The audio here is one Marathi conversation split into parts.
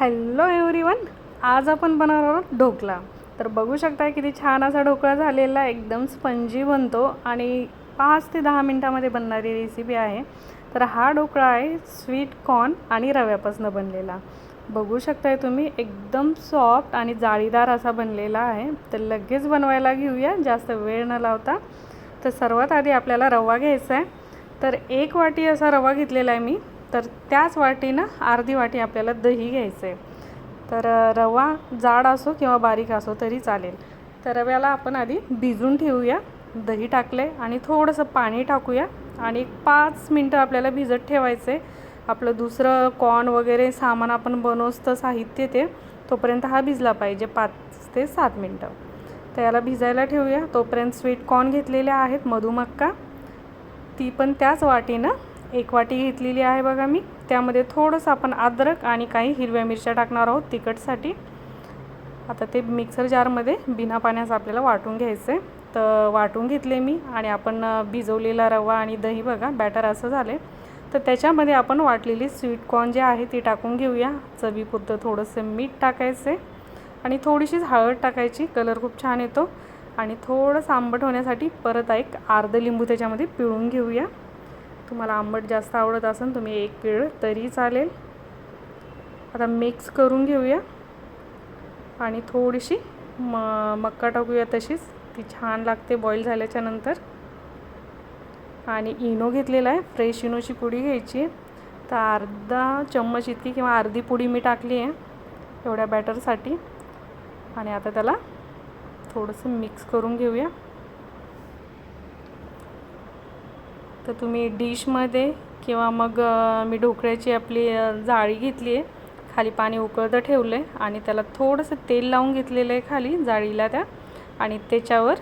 हॅलो एव्हरीवन आज आपण बनवणार आहोत ढोकळा तर बघू शकता किती छान असा ढोकळा झालेला आहे. एकदम स्पंजी बनतो आणि पाच ते दहा मिनटामध्ये बनणारी रेसिपी आहे. तर हा ढोकळा आहे स्वीट कॉर्न आणि रव्यापासून बनलेला. बघू शकताय तुम्ही एकदम सॉफ्ट आणि जाळीदार असा बनलेला आहे. तर लगेच बनवायला घेऊया जास्त वेळ न लावता. तर सर्वात आधी आपल्याला रवा घ्यायचा आहे. तर एक वाटी असा रवा घेतलेला आहे मी. तर त्याच वाटीनं अर्धी वाटी आपल्याला दही घ्यायचं आहे तर रवा जाड असो किंवा बारीक असो तरी चालेल. तर रव्याला आपण आधी भिजून ठेवूया. दही टाकले आणि थोडंसं पाणी टाकूया. आणि एक पाच मिनटं आपल्याला भिजत ठेवायचं आहे आपलं दुसरं कॉर्न वगैरे सामान आपण बनवतं साहित्य ते तोपर्यंत हा भिजला पाहिजे पाच ते सात मिनटं. तर याला भिजायला ठेवूया. तोपर्यंत स्वीट कॉर्न घेतलेले आहेत मधुमक्का. ती पण त्याच वाटीनं एक वाटी घेतलेली आहे बघा मी. त्यामध्ये थोडंसं आपण अद्रक आणि काही हिरव्या मिरच्या टाकणार आहोत तिखटसाठी. आता ते मिक्सर जारमध्ये बिना पाण्याचं आपल्याला वाटून घ्यायचं आहे तर वाटून घेतले मी आणि आपण भिजवलेला रवा आणि दही बघा बॅटर असं झालं तर त्याच्यामध्ये आपण वाटलेली स्वीट कॉर्न जे आहे ती टाकून घेऊया. चवीपुरतं थोडंसं मीठ टाकायचं आणि थोडीशीच हळद टाकायची. कलर खूप छान येतो. आणि थोडंसं आंबट होण्यासाठी परत एक अर्ध लिंबू त्याच्यामध्ये पिळून घेऊया. तुम्हाला आंबट जास्त आवडत असेल तुम्ही एक पिळ तरी चालेल. आता मिक्स करून घेऊया. आणि थोडीशी म मक्का टाकूया तशीच. ती छान लागते बॉईल झाल्याच्यानंतर. आणि इनो घेतलेला आहे. फ्रेश इनोची पुडी घ्यायची आहे. तर अर्धा चम्मच इतकी किंवा अर्धी पुडी मी टाकली आहे. एवढ्या बॅटरसाठी आणि आता त्याला थोडंसं मिक्स करून घेऊया. तर तुम्ही डिशमध्ये किंवा मग मी ढोकळ्याची आपली जाळी घेतली आहे. खाली पाणी उकळतं ठेवलं आहे आणि त्याला थोडंसं तेल लावून घेतलेलं आहे खाली जाळीला त्या. आणि त्याच्यावर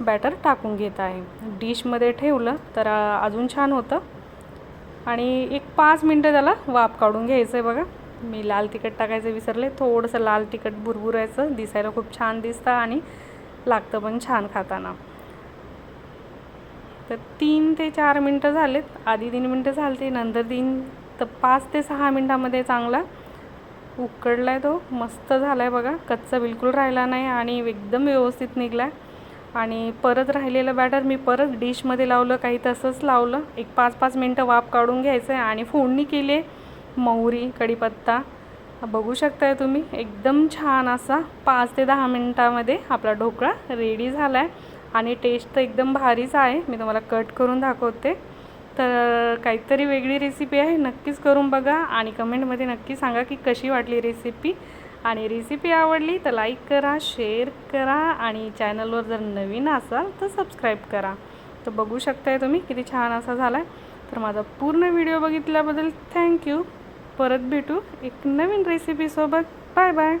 बॅटर टाकून घेत आहे. डिशमध्ये ठेवलं तर अजून छान होतं. आणि एक पाच मिनटं त्याला वाफ काढून घ्यायचं आहे बघा. मी लाल तिखट टाकायचं विसरले. थोडंसं लाल तिखट भुरभुरायचं. दिसायला खूप छान दिसतं आणि लागतं पण छान खाताना. तर तीन ते चार मिनटं झालेत. आधी तीन मिनटं झालते नंतर तीन तर पाच ते सहा मिनटामध्ये चांगला उकडला आहे तो. मस्त झाला आहे बघा. कच्चा बिलकुल राहिला नाही आणि एकदम व्यवस्थित निघला आहे आणि परत राहिलेलं बॅटर मी परत डिशमध्ये लावलं काही तसंच लावलं. एक पाच पाच मिनटं वाफ काढून घ्यायचं आहे आणि फोडणी केली आहे मोहरी कढीपत्ता. बघू शकताय तुम्ही एकदम छान असा पाच ते दहा मिनटामध्ये आपला ढोकळा रेडी झाला आहे आणि टेस्ट तर एकदम भारीच आहे. मी तुम्हाला कट करून दाखवते. तर काहीतरी वेगळी रेसिपी आहे नक्कीच करून बघा आणि कमेंटमध्ये नक्की सांगा की कशी वाटली रेसिपी आणि रेसिपी आवडली तर लाईक करा शेअर करा आणि चॅनलवर जर नवीन असाल तर सबस्क्राईब करा. तर बघू शकताय तुम्ही किती छान असा झाला आहे तर माझा पूर्ण व्हिडिओ बघितल्याबद्दल थँक्यू परत भेटू एक नवीन रेसिपीसोबत बाय बाय